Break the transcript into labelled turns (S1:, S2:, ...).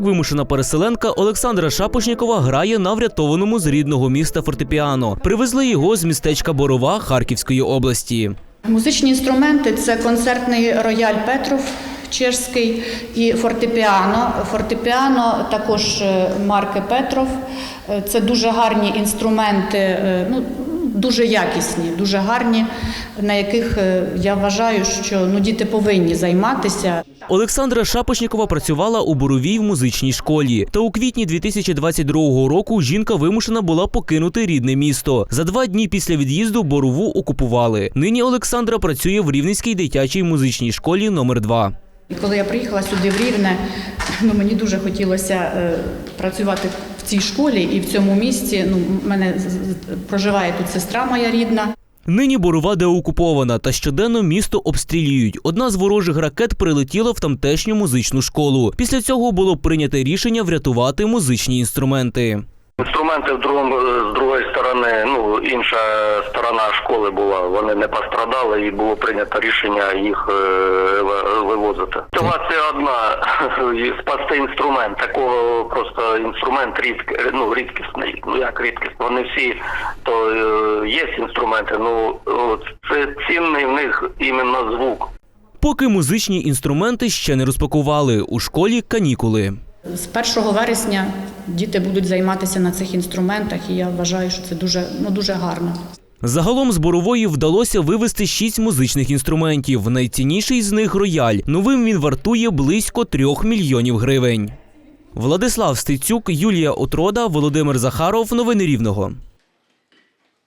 S1: Як вимушена переселенка Олександра Шапошнікова грає на врятованому з рідного міста фортепіано. Привезли його з містечка Борова Харківської області.
S2: Музичні інструменти це концертний рояль Петров чешський і фортепіано. Фортепіано також е, марки Петров. Е, Це дуже гарні інструменти, е, ну дуже якісні, дуже гарні, на яких е, я вважаю, що ну діти повинні займатися.
S1: Олександра Шапошнікова працювала у Боровій в музичній школі. Та у квітні 2022 року жінка вимушена була покинути рідне місто. За два дні після від'їзду Борову окупували. Нині Олександра працює в Рівненській дитячій музичній школі номер 2
S2: І коли я приїхала сюди в Рівне, ну мені дуже хотілося е, працювати цій школі і в цьому місті. Ну, в мене проживає тут сестра моя рідна.
S1: Нині Борова деокупована, та щоденно місто обстрілюють. Одна з ворожих ракет прилетіла в тамтешню музичну школу. Після цього було прийнято рішення врятувати музичні інструменти.
S3: Інструменти в другому з другої сторони, ну інша сторона школи була. Вони не пострадали, і було прийнято рішення їх е, вивозити. Ситуація одна спасти інструмент. Такого просто інструмент рідк, ну рідкісний. Ну як рідкісний. Вони всі то е, є інструменти. Ну це цінний в них іменно звук.
S1: Поки музичні інструменти ще не розпакували. У школі канікули.
S2: З 1 вересня діти будуть займатися на цих інструментах, і я вважаю, що це дуже, ну, дуже гарно.
S1: Загалом з Борової вдалося вивезти шість музичних інструментів. Найцінніший з них рояль. Новим він вартує близько трьох мільйонів гривень. Владислав Стецюк, Юлія Отрода, Володимир Захаров. Новини Рівного.